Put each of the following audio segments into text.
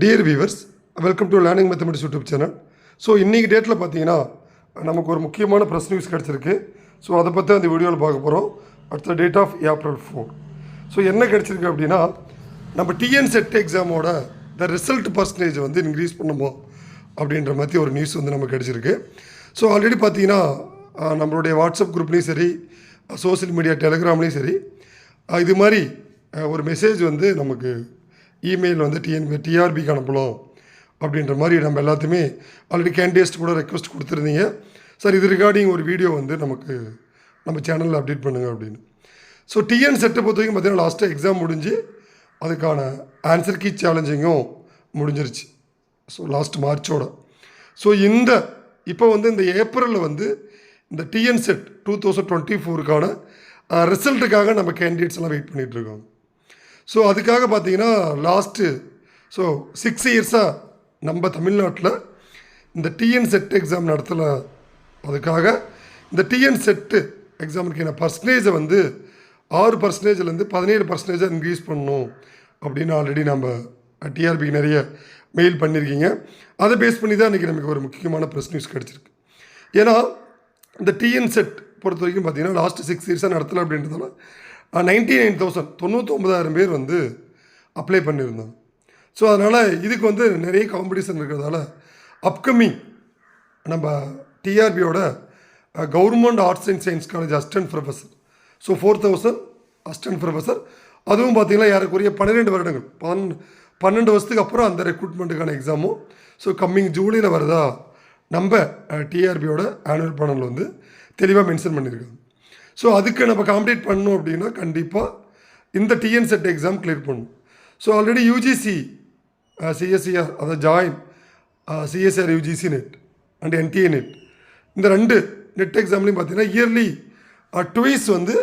Dear viewers welcome to learning mathematics YouTube channel so இன்றைக்கி டேட்டில் பார்த்தீங்கன்னா நமக்கு ஒரு முக்கியமான ப்ரெஸ் நியூஸ் கிடச்சிருக்கு. ஸோ அதை பற்றி அந்த வீடியோவில் பார்க்க போகிறோம் அடுத்த date of April four so என்ன கிடச்சிருக்கு அப்படின்னா நம்ம டிஎன் செட் எக்ஸாமோட த ரிசல்ட் பர்சன்டேஜ் வந்து இன்க்ரீஸ் பண்ணுமோ அப்படின்ற மாதிரி ஒரு நியூஸ் வந்து நமக்கு கிடச்சிருக்கு. ஸோ ஆல்ரெடி பார்த்தீங்கன்னா நம்மளுடைய வாட்ஸ்அப் குரூப்லேயும் சரி சோஷியல் மீடியா டெலிகிராம்லேயும் சரி இது மாதிரி ஒரு மெசேஜ் வந்து நமக்கு இமெயில் வந்து டிஎன்பி டிஆர்பிக்கு அனுப்பலாம் அப்படின்ற மாதிரி நம்ம எல்லாத்தையுமே ஆல்ரெடி கேண்டிடேட்ஸ் கூட ரெக்வஸ்ட் கொடுத்துருந்தீங்க. சார் இது ரிகார்டிங் ஒரு வீடியோ வந்து நமக்கு நம்ம சேனலில் அப்டேட் பண்ணுங்க அப்படின்னு. ஸோ டிஎன் செட்டை பொறுத்த வரைக்கும் பார்த்தீங்கன்னா லாஸ்ட்டாக எக்ஸாம் முடிஞ்சு அதுக்கான ஆன்சர் கீ சேலஞ்சிங்கும் முடிஞ்சிருச்சு. ஸோ லாஸ்ட் மார்ச்சோட ஸோ இந்த இப்போ வந்து இந்த ஏப்ரலில் வந்து இந்த TN SET two thousand twenty ஃபோருக்கான ரிசல்ட்டுக்காக நம்ம கேண்டிடேட்ஸ் எல்லாம் வெயிட் பண்ணிகிட்டு இருக்கோம். ஸோ அதுக்காக பார்த்தீங்கன்னா லாஸ்ட்டு ஸோ சிக்ஸ் இயர்ஸாக நம்ம தமிழ்நாட்டில் இந்த டிஎன் செட் எக்ஸாம் நடத்தல. அதுக்காக இந்த டிஎன் செட்டு எக்ஸாமுக்கான பர்சன்டேஜை வந்து ஆறு பர்சன்டேஜ்லேருந்து பதினேழு பர்சன்டேஜாக இன்க்ரீஸ் பண்ணணும் அப்படின்னு ஆல்ரெடி நம்ம டிஆர்பிக்கு நிறைய மெயில் பண்ணியிருக்கீங்க அதை பேஸ் பண்ணி தான் இன்றைக்கி நமக்கு ஒரு முக்கியமான ப்ரெஸ் நியூஸ் கிடச்சிருக்கு. ஏன்னா இந்த டிஎன் செட் பொறுத்த வரைக்கும் பார்த்தீங்கன்னா லாஸ்ட்டு சிக்ஸ் இயர்ஸாக நடத்தலை அப்படின்றதால நைன்டி நைன் தௌசண்ட் தொண்ணூற்றொம்பதாயிரம் பேர் வந்து அப்ளை பண்ணியிருந்தாங்க ஸோ அதனால் இதுக்கு வந்து நிறைய காம்படிஷன் இருக்கிறதால அப்கமிங் நம்ம டிஆர்பியோட government arts and science college assistant professor so four thousand assistant professor அதுவும் பார்த்தீங்கன்னா யாருக்குரிய பன்னிரெண்டு வருடங்கள். பன் பன்னெண்டு வருஷத்துக்கு அப்புறம் அந்த ரெக்ரூட்மெண்ட்டுக்கான எக்ஸாமும் ஸோ கம்மிங் ஜூலையில் வரதா நம்ம டிஆர்பியோட ஆனுவல் பேனல் வந்து தெளிவாக மென்ஷன் பண்ணியிருக்காங்க. ஸோ அதுக்கு நம்ம காம்படேட் பண்ணணும் அப்படின்னா கண்டிப்பாக இந்த டிஎன் செட் எக்ஸாம் கிளியர் பண்ணணும். ஸோ ஆல்ரெடி யூஜிசி சிஎஸ்சிஆர் அதை join CSIR UGC NET and NTA NET இந்த ரெண்டு நெட் எக்ஸாம்லையும் பார்த்தீங்கன்னா இயர்லி டுவீஸ் uh, வந்து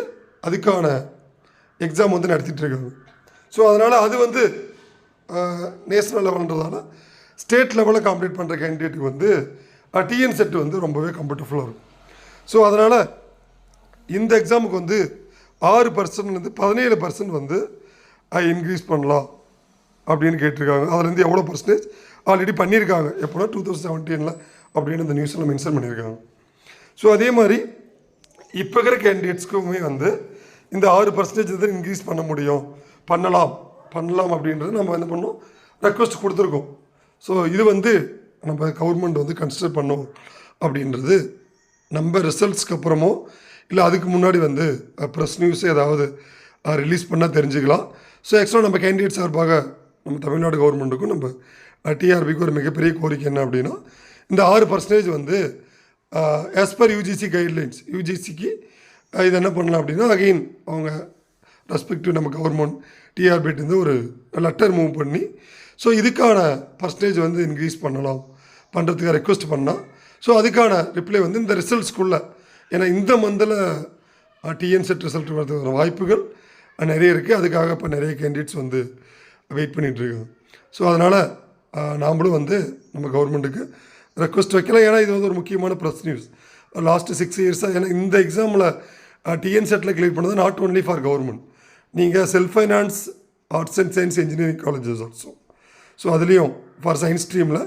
அதுக்கான எக்ஸாம் வந்து நடத்திட்டுருக்காங்க ஸோ அதனால் அது வந்து நேஷ்னல் லெவல்ன்றதால ஸ்டேட் லெவலில் காம்பீட் பண்ணுற கேண்டிடேட்டுக்கு வந்து uh, டிஎன் செட்டு வந்து ரொம்பவே கம்ஃபர்டபுளாக இருக்கும். ஸோ அதனால் இந்த எக்ஸாமுக்கு வந்து ஆறு பர்சன்ட்லேருந்து பதினேழு பர்சன்ட் வந்து இன்க்ரீஸ் பண்ணலாம் அப்படின்னு கேட்டிருக்காங்க. அதுலேருந்து எவ்வளோ பர்சன்டேஜ் ஆல்ரெடி பண்ணியிருக்காங்க. எப்போனா டூ தௌசண்ட் செவன்டீனில் அப்படின்னு இந்த நியூஸில் மென்ஷன் பண்ணியிருக்காங்க. ஸோ அதே மாதிரி இப்போ இருக்கிற கேண்டிடேட்ஸ்க்குமே வந்து இந்த ஆறு பர்சன்டேஜ் வந்து இன்க்ரீஸ் பண்ண முடியும். பண்ணலாம். பண்ணலாம் அப்படின்றது நம்ம என்ன பண்ணோம்? ரெக்வஸ்ட் கொடுத்துருக்கோம். ஸோ இது வந்து நம்ம கவர்மெண்ட் வந்து கன்சிடர் பண்ணோம் அப்படின்றது நம்ம ரிசல்ட்ஸ்க்கு அப்புறமும் இல்லை அதுக்கு முன்னாடி வந்து ப்ரெஸ் நியூஸ் ஏதாவது ரிலீஸ் பண்ணால் தெரிஞ்சுக்கலாம். ஸோ ஆக்சுவலாக நம்ம கேண்டிடேட் சார்பாக நம்ம தமிழ்நாடு கவர்மெண்ட்டுக்கும் நம்ம டிஆர்பிக்கு ஒரு மிகப்பெரிய கோரிக்கை என்ன அப்படின்னா இந்த ஆறு பர்சன்டேஜ் வந்து ஆஸ் பர் யூஜிசி கைட்லைன்ஸ் யூஜிசிக்கு இது என்ன பண்ணலாம் அப்படின்னா அகெயின் அவங்க ரெஸ்பெக்டிவ் நம்ம கவர்மெண்ட் டிஆர்பிட்டு ஒரு லெட்டர் மூவ் பண்ணி ஸோ இதுக்கான பர்சன்டேஜ் வந்து இன்க்ரீஸ் பண்ணலாம். பண்ணுறதுக்கு ரெக்வஸ்ட் பண்ணால் ஸோ அதுக்கான ரிப்ளை வந்து இந்த ரிசல்ட்ஸ்குள்ளே ஏன்னா இந்த மந்தில் டிஎன் செட் ரிசல்ட் வரதுக்கான வாய்ப்புகள் நிறைய இருக்குது அதுக்காக இப்போ நிறைய கேண்டிடேட்ஸ் வந்து வெயிட் பண்ணிகிட்ருக்காங்க ஸோ அதனால் நாமளும் வந்து நம்ம கவர்மெண்ட்டுக்கு ரெக்வஸ்ட் வைக்கலாம். ஏன்னா இது வந்து ஒரு முக்கியமான ப்ரெஸ் நியூஸ் லாஸ்ட்டு சிக்ஸ் இயர்ஸாக ஏன்னா இந்த எக்ஸாமில் டிஎன் செட்டில் கிளியர் பண்ணது நாட் ஒன்லி ஃபார் கவர்மெண்ட் நீங்கள் self finance arts and science engineering colleges also so அதுலேயும் ஃபார் சயின்ஸ் ஸ்ட்ரீமில்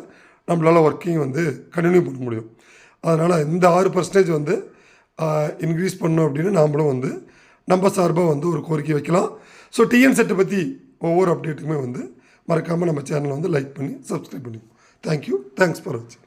நம்மளால் ஒர்க்கிங் வந்து கண்டினியூ பண்ண முடியும். அதனால் இந்த ஆறு பர்சன்டேஜ் வந்து இன்க்ரீஸ் பண்ணோம் அப்படின்னு நாமளும் வந்து நம்ம சார்பாக வந்து ஒரு கோரிக்கை வைக்கலாம். ஸோ டிஎன் செட்டை பற்றி ஒவ்வொரு அப்டேட்டுக்குமே வந்து மறக்காமல் நம்ம சேனலை வந்து லைக் பண்ணி சப்ஸ்கிரைப் பண்ணி. தேங்க்யூ தேங்க்ஸ் ஃபார் வாட்சிங்